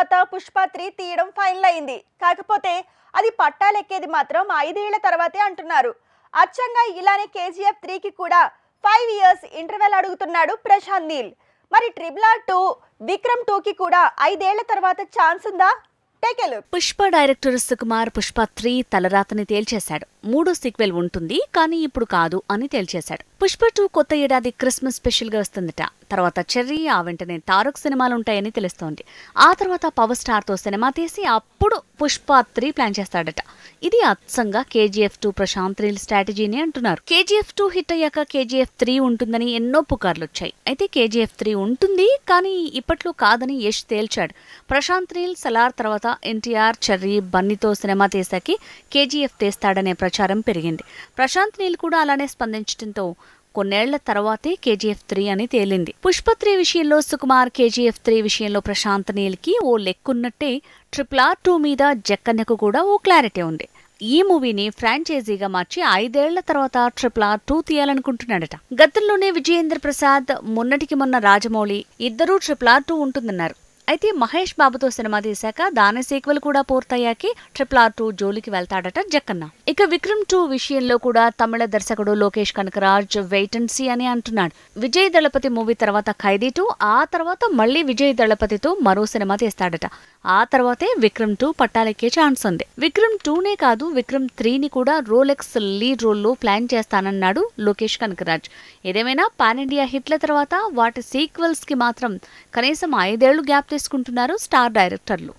తర్వాత పుష్ప త్రీ తీయడం ఫైనల్ అయింది కాకపోతే అది పట్టాలెక్కేది మాత్రం ఐదేళ్ళ తర్వాతే అంటున్నారు. అచ్చంగా ఇలానే కేజీఎఫ్ త్రీకి కూడా ఫైవ్ ఇయర్స్ ఇంటర్వెల్ అడుగుతున్నాడు ప్రశాంత్ నీల్. మరి ట్రిబుల్ ఆర్ టూ విక్రమ్ టూకి కూడా ఐదేళ్ళ తర్వాత ఛాన్స్ ఉందా take Pushpa director Sukumar Pushpa three తలరాతని తేల్చేశాడు. మూడో సీక్వెల్ ఉంటుంది కానీ ఇప్పుడు కాదు అని తేల్చేశాడు. పుష్ప టూ కొత్త ఏడాది క్రిస్మస్ స్పెషల్గా వస్తుందట. తర్వాత చెర్రీ ఆ వెంటనే తారక్ సినిమాలు ఉంటాయని తెలుస్తోంది. ఆ తర్వాత పవర్ స్టార్తో సినిమా తీసి అప్పుడు పుష్ప త్రీ ప్లాన్ చేస్తాడట. ఇది అచ్చంగా కేజీఎఫ్ టూ ప్రశాంత్ రీల్ స్ట్రాటజీని అంటున్నారు. కేజీఎఫ్ టూ హిట్ అయ్యాక కేజీఎఫ్ త్రీ ఉంటుందని ఎన్నో పుకార్లు వచ్చాయి అయితే కేజీఎఫ్ త్రీ ఉంటుంది కానీ ఇప్పట్లో కాదని యష్ తేల్చాడు. ప్రశాంత్ రీల్ సలార్ తర్వాత ఎన్టీఆర్ చెర్రీ బన్నీతో సినిమా తీసాకి కేజీఎఫ్ తీస్తాడనే ప్రచారం పెరిగింది. ప్రశాంత్ నీల్ కూడా అలానే స్పందించడంతో కొన్నేళ్ళ తర్వాతే కేజీఎఫ్ త్రీ అని తేలింది. పుష్ప త్రీ విషయంలో సుకుమార్ కేజీఎఫ్ త్రీ విషయంలో ప్రశాంత్ నీల్కి ఓ లెక్కున్నట్టే ట్రిపుల్ ఆర్ టూ మీద జక్కన్నకు కూడా ఓ క్లారిటీ ఉంది. ఈ మూవీని ఫ్రాంచైజీగా మార్చి ఐదేళ్ళ తర్వాత ట్రిపుల్ ఆర్ టూ తీయాలనుకుంటున్నాడట. గతంలోనే విజయేంద్ర ప్రసాద్ మొన్నటికి మొన్న రాజమౌళి ఇద్దరూ ట్రిపుల్ ఆర్ టూ ఉంటుందన్నారు. అయితే మహేష్ బాబుతో సినిమా తీశాక దాని సీక్వెల్ కూడా పూర్తయ్యాకి ట్రిపుల్ ఆర్ టూ జోలికి వెళ్తాడట జక్కన్న. ఇక విక్రమ్ టూ విషయంలో కూడా తమిళ దర్శకుడు Lokesh Kanagaraj wait and see అని అంటున్నాడు. విజయ్ దళపతి మూవీ తర్వాత ఖైదీ టూ ఆ తర్వాత మళ్ళీ విజయ్ దళపతితో మరో సినిమా తీస్తాడట. ఆ తర్వాతే విక్రమ్ టూ పట్టాలెక్కే ఛాన్స్ ఉంది. విక్రమ్ టూనే కాదు విక్రమ్ త్రీని కూడా రోలెక్స్ లీడ్ రోల్లో ప్లాన్ చేస్తానన్నాడు లోకేష్ కనకరాజ్. ఏదేమైనా పాన్ ఇండియా హిట్ల తర్వాత వాటి సీక్వెల్స్కి మాత్రం కనీసం ఐదేళ్ళు గ్యాప్ చేసుకుంటున్నారు స్టార్ డైరెక్టర్లు.